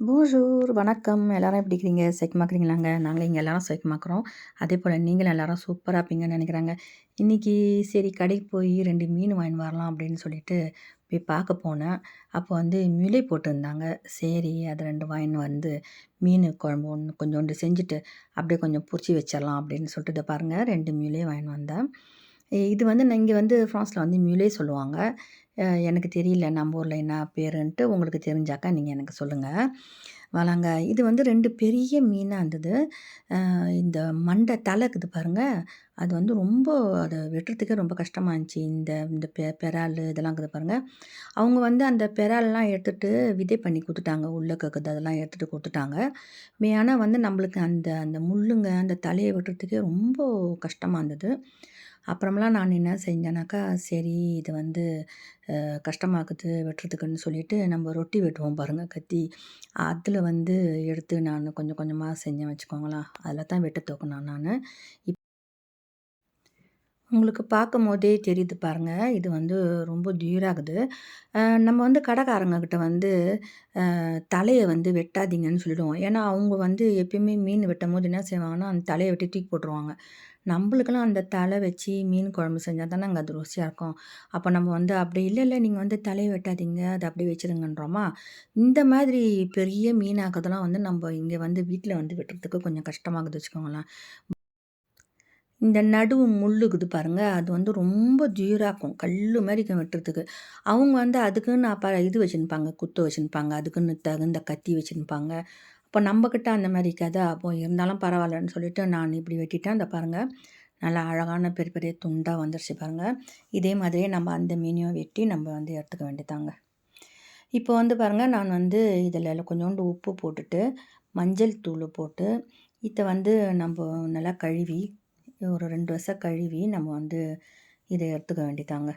போஜூர் வணக்கம். எல்லாரும் எப்படி இருக்கிறீங்க சைக்கமாக்குறீங்களாங்க நாங்கள் இங்கே எல்லாரும் சைக்கமாக்குறோம் அதே போல் நீங்களும் எல்லாரும் சூப்பராக இருப்பீங்கன்னு நினைக்கிறாங்க. இன்றைக்கி சரி கடைக்கு போய் ரெண்டு மீன் வாங்கி வரலாம் அப்படின்னு சொல்லிட்டு போய் பார்க்க போனேன். அப்போ வந்து முலை போட்டிருந்தாங்க. சரி அது ரெண்டு வாங்கின்னு வந்து மீன் குழம்பு ஒன்று கொஞ்சோண்டு செஞ்சுட்டு அப்படியே கொஞ்சம் பொரிச்சி வச்சிடலாம் அப்படின்னு சொல்லிட்டு இதை பாருங்கள் ரெண்டு முலை வாங்கின்னு வந்தேன். இது வந்து நான் இங்கே வந்து ஃப்ரான்ஸில் வந்து மியூலே சொல்லுவாங்க. எனக்கு தெரியல நம்ம ஊரில் என்ன பேருன்ட்டு உங்களுக்கு தெரிஞ்சாக்கா நீங்கள் எனக்கு சொல்லுங்கள் வளாங்க இது வந்து ரெண்டு பெரிய மீனாக இருந்தது. இந்த மண்டை தலை இருக்குது பாருங்கள் அது வந்து ரொம்ப அதை வெட்டுறதுக்கே ரொம்ப கஷ்டமாக இருந்துச்சு. இந்த இந்த பெ பெறால் இதெல்லாம் இருக்குது பாருங்கள் அவங்க வந்து அந்த பெறால்லாம் எடுத்துகிட்டு விதை பண்ணி கொடுத்துட்டாங்க. உள்ளே கக்குது அதெல்லாம் எடுத்துகிட்டு கொடுத்துட்டாங்க. மே ஆனால் வந்து நம்மளுக்கு அந்த அந்த முள்ளுங்க அந்த தலையை வெட்டுறதுக்கே ரொம்ப கஷ்டமாக இருந்தது. அப்புறம்லாம் நான் என்ன செஞ்சேனாக்கா சரி இது வந்து கஷ்டமாக்குது வெட்டுறதுக்குன்னு சொல்லிட்டு நம்ம ரொட்டி வெட்டுவோம் பாருங்கள் கத்தி. அதில் வந்து எடுத்து நான் கொஞ்சம் கொஞ்சமாக செஞ்சேன் வச்சுக்கோங்களேன். அதில் தான் வெட்ட தூக்கினேன் நான். இப் உங்களுக்கு பார்க்கும் போதே தெரியுது பாருங்கள் இது வந்து ரொம்ப டியூராகுது நம்ம வந்து கடைக்காரங்கக்கிட்ட வந்து தலையை வந்து வெட்டாதீங்கன்னு சொல்லிடுவோம். ஏன்னா அவங்க வந்து எப்பயுமே மீன் வெட்டும் போது என்ன செய்வாங்கன்னா அந்த தலையை வெட்டி தூக்கி போட்டுருவாங்க. நம்மளுக்கெல்லாம் அந்த தலை வச்சு மீன் குழம்பு செஞ்சால் தானே அங்கே அது ருசியாக இருக்கும். அப்போ நம்ம வந்து அப்படி இல்லை இல்லை நீங்கள் வந்து தலையை வெட்டாதீங்க அதை அப்படியே வச்சுருங்கன்றோமா? இந்த மாதிரி பெரிய மீனாக்குறதெல்லாம் வந்து நம்ம இங்கே வந்து வீட்டில் வந்து வெட்டுறதுக்கு கொஞ்சம் கஷ்டமாகுது வச்சுக்கோங்களேன். இந்த நடுவு முள்ளுக்குது பாருங்கள் அது வந்து ரொம்ப ஜீராக்கும் கல் மாதிரி வெட்டுறதுக்கு. அவங்க வந்து அதுக்குன்னு அப்போ இது வச்சுருப்பாங்க குத்து வச்சுருப்பாங்க அதுக்குன்னு தகுந்த கத்தி வச்சுருப்பாங்க. இப்போ நம்மக்கிட்ட அந்த மாதிரி கதை அப்போ இருந்தாலும் பரவாயில்லன்னு சொல்லிவிட்டு நான் இப்படி வெட்டிட்டேன். அந்த பாருங்கள் நல்லா அழகான பெரிய பெரிய துண்டாக வந்துருச்சு பாருங்கள் இதே மாதிரியே நம்ம அந்த மீனையும் வெட்டி நம்ம வந்து எடுத்துக்க வேண்டியதாங்க. இப்போ வந்து பாருங்கள் நான் வந்து இதில் கொஞ்சோண்டு உப்பு போட்டுட்டு மஞ்சள் தூள் போட்டு இதை வந்து நம்ம நல்லா கழுவி ஒரு ரெண்டு வருஷம் கழுவி நம்ம வந்து இதை எடுத்துக்க வேண்டியதாங்க.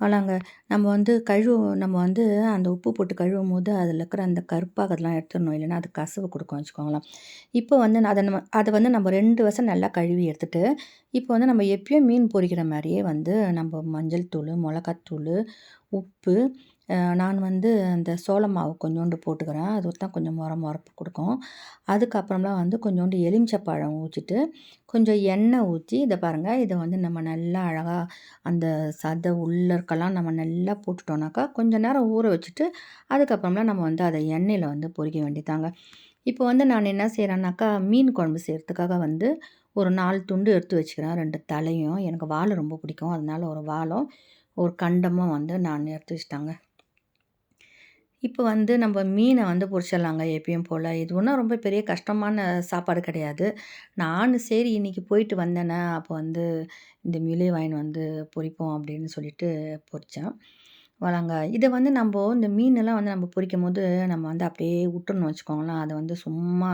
ஆனாங்க நம்ம வந்து கழுவு நம்ம வந்து அந்த உப்பு போட்டு கழுவும் போது அதில் இருக்கிற அந்த கருப்பாக எடுத்துடணும். இல்லைன்னா அது கசவு கொடுக்கும் வச்சுக்கோங்களேன். இப்போ வந்து அதை நம்ம அதை வந்து நம்ம ரெண்டு வருஷம் நல்லா கழுவி எடுத்துகிட்டு இப்போ வந்து நம்ம எப்பயும் மீன் பொறிக்கிற மாதிரியே வந்து நம்ம மஞ்சள் தூள் மிளகாத்தூள் உப்பு நான் வந்து அந்த சோள மாவு கொஞ்சோண்டு போட்டுக்கிறேன். அது தான் கொஞ்சம் முற முறப்பு கொடுக்கும். அதுக்கப்புறம்லாம் வந்து கொஞ்சோண்டு எலுமிச்சை பழம் ஊற்றிட்டு கொஞ்சம் எண்ணெய் ஊற்றி இதை பாருங்கள் இதை வந்து நம்ம நல்லா அழகாக அந்த சதை உள்ளற்கெல்லாம் நம்ம நல்லா போட்டுட்டோம்னாக்கா கொஞ்சம் நேரம் ஊற வச்சுட்டு அதுக்கப்புறம்லாம் நம்ம வந்து அதை எண்ணெயில் வந்து பொறிக்க வேண்டியதாங்க இப்போ வந்து நான் என்ன செய்கிறேன்னாக்கா மீன் குழம்பு செய்கிறதுக்காக வந்து ஒரு நாலு துண்டு எடுத்து வச்சுக்கிறேன். ரெண்டு தலையும். எனக்கு வாழை ரொம்ப பிடிக்கும். அதனால் ஒரு வாழும் ஒரு கண்டமும் வந்து நான் எடுத்து வச்சுட்டாங்க. இப்போ வந்து நம்ம மீனை வந்து பொரிச்சிடலாங்க எப்பயும் போல். இது ஒன்றும் ரொம்ப பெரிய கஷ்டமான சாப்பாடு கிடையாது. நான் சரி இன்றைக்கி போயிட்டு வந்தேனே அப்போ வந்து இந்த மீலே வாங்கின்னு வந்து பொரிப்போம் அப்படின்னு சொல்லிட்டு பொரித்தேன் வராங்க. இதை வந்து நம்ம இந்த மீனெல்லாம் வந்து நம்ம பொரிக்கும்போது நம்ம வந்து அப்படியே விட்டுறணும் வச்சுக்கோங்களேன். அதை வந்து சும்மா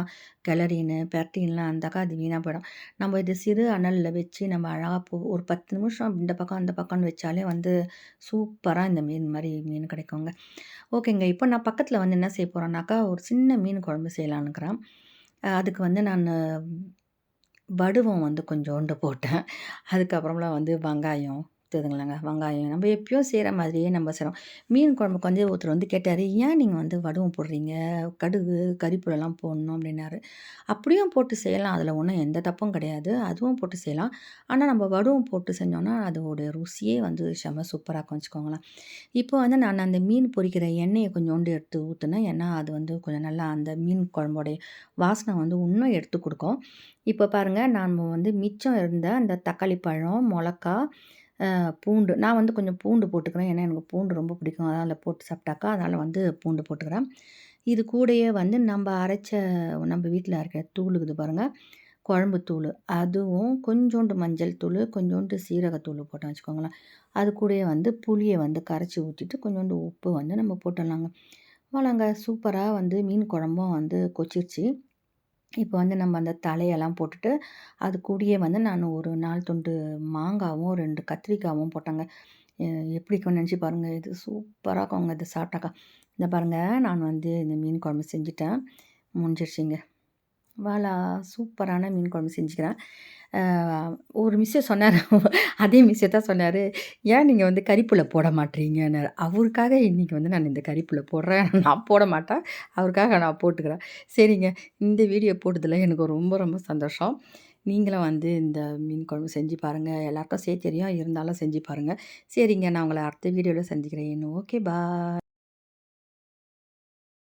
கிளறின்னு பெரட்டின்லாம் இருந்தாக்கா அது வீணாக போயிடும். நம்ம இது சிறு அனலில் வச்சு நம்ம அழகாக போ ஒரு பத்து நிமிஷம் இந்த பக்கம் அந்த பக்கம்னு வச்சாலே வந்து சூப்பராக இந்த மீன் மாதிரி மீன் கிடைக்குங்க. ஓகேங்க. இப்போ நான் பக்கத்தில் வந்து என்ன செய்ய போகிறேன்னாக்கா ஒரு சின்ன மீன் குழம்பு செய்யலான்னுக்கிறேன். அதுக்கு வந்து நான் வடுவம் வந்து கொஞ்சோண்டு போட்டேன். அதுக்கப்புறம்லாம் வந்து வெங்காயம் தெரியுதுங்களாங்க வெங்காயம் நம்ம எப்பயும் செய்கிற மாதிரியே நம்ம செய்கிறோம் மீன் குழம்புக்கு வந்து ஒருத்தர் வந்து கேட்டார் ஏன் நீங்கள் வந்து வடுவம் போடுறீங்க? கடுகு கறிப்புலெல்லாம் போடணும் அப்படின்னாரு. அப்படியும் போட்டு செய்யலாம். அதில் ஒன்றும் எந்த தப்பும் கிடையாது. அதுவும் போட்டு செய்யலாம். ஆனால் நம்ம வடுவம் போட்டு செஞ்சோன்னா அதோடைய ருசியே வந்து செம்ம சூப்பராக வச்சுக்கோங்களேன். இப்போ வந்து நான் அந்த மீன் பொரிக்கிற எண்ணெயை கொஞ்சோண்டு எடுத்து ஊற்றுனேன் ஏன்னா அது வந்து கொஞ்சம் நல்லா அந்த மீன் குழம்போடைய வாசனை வந்து இன்னும் எடுத்து கொடுக்கும். இப்போ பாருங்கள் நாம் வந்து மிச்சம் இருந்த அந்த தக்காளி பழம் மிளகா பூண்டு. நான் வந்து கொஞ்சம் பூண்டு போட்டுக்கிறேன். ஏன்னா எனக்கு பூண்டு ரொம்ப பிடிக்கும். அதனால் போட்டு சாப்பிட்டாக்கா அதனால் வந்து பூண்டு போட்டுக்கிறேன். இது கூடயே வந்து நம்ம அரைச்ச நம்ம வீட்டில் அரைக்கிற தூள் இருக்குது பாருங்கள் குழம்பு தூள். அதுவும் கொஞ்சோண்டு மஞ்சள் தூள் கொஞ்சோண்டு சீரகத்தூள் போட்டோம் வச்சுக்கோங்களேன். அது கூடயே வந்து புளியை வந்து கரைச்சி ஊற்றிட்டு கொஞ்சோண்டு உப்பு வந்து நம்ம போட்டுடலாங்க. வளங்க சூப்பராக வந்து மீன் குழம்பும் வந்து கொச்சிருச்சு. இப்போ வந்து நம்ம அந்த தலையெல்லாம் போட்டுட்டு அது கூடயே வந்து நான் ஒரு நாலு துண்டு மாங்காவும் ரெண்டு கத்திரிக்காவும் போட்டேங்க. எப்படி நினச்சி பாருங்கள் இது சூப்பராக இருக்குங்க. இது சாப்பிட்டாக்கா. இந்த பாருங்கள் நான் வந்து இந்த மீன் குழம்பு செஞ்சுட்டேன். முடிஞ்சிருச்சிங்க. வாலா! சூப்பரான மீன் குழம்பு செஞ்சுக்கிறேன். ஒரு மிஸ்ஸு சொன்னார் அதே மிஸ்ஸை தான் சொன்னார் "ஏன் நீங்கள் வந்து கறிப்புல போட மாட்டீங்கன்னு அவருக்காக இன்றைக்கி வந்து நான் இந்த கறிப்புல போடுறேன். நான் போட மாட்டேன். அவருக்காக நான் போட்டுக்கிறேன். சரிங்க. இந்த வீடியோ போட்டதில் எனக்கு ரொம்ப ரொம்ப சந்தோஷம். நீங்களும் வந்து இந்த மீன் குழம்பு செஞ்சு பாருங்கள் எல்லாருக்கும் சே தெரியும். இருந்தாலும் செஞ்சு பாருங்கள் சரிங்க. நான் உங்களை அடுத்த வீடியோவில் சந்திக்கிறேன். ஓகே. பா